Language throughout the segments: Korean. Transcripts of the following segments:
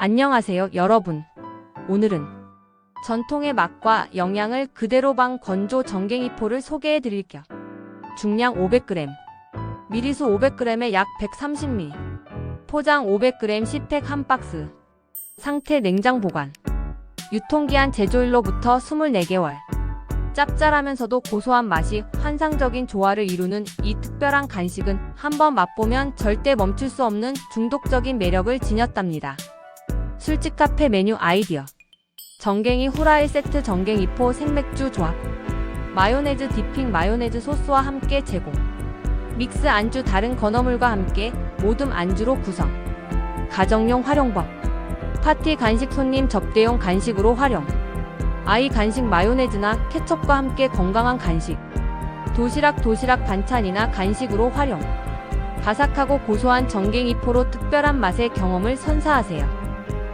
안녕하세요, 여러분. 오늘은 전통의 맛과 영양을 그대로 방 건조 정갱이포를 소개해 드릴게요. 중량 500g, 미리수 500g에 약 130ml, 포장 500g 10팩 한 박스, 상태 냉장 보관, 유통기한 제조일로부터 24개월, 짭짤하면서도 고소한 맛이 환상적인 조화를 이루는 이 특별한 간식은 한번 맛보면 절대 멈출 수 없는 중독적인 매력을 지녔답니다. 술집 카페 메뉴 아이디어. 정갱이 후라이 세트 정갱이포 생맥주 조합. 마요네즈 디핑 마요네즈 소스와 함께 제공. 믹스 안주 다른 건어물과 함께 모듬 안주로 구성. 가정용 활용법. 파티 간식 손님 접대용 간식으로 활용. 아이 간식 마요네즈나 케첩과 함께 건강한 간식. 도시락 도시락 반찬이나 간식으로 활용. 바삭하고 고소한 정갱이포로 특별한 맛의 경험을 선사하세요.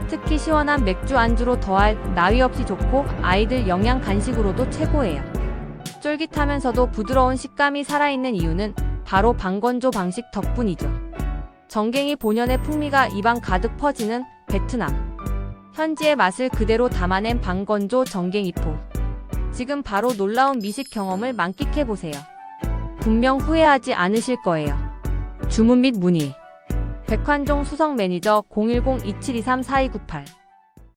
특히 시원한 맥주 안주로 더할 나위 없이 좋고 아이들 영양 간식으로도 최고예요. 쫄깃하면서도 부드러운 식감이 살아있는 이유는 바로 방건조 방식 덕분이죠. 정갱이 본연의 풍미가 입안 가득 퍼지는 베트남. 현지의 맛을 그대로 담아낸 방건조 정갱이포. 지금 바로 놀라운 미식 경험을 만끽해보세요. 분명 후회하지 않으실 거예요. 주문 및 문의. 백환종 수석 매니저 010-2723-4298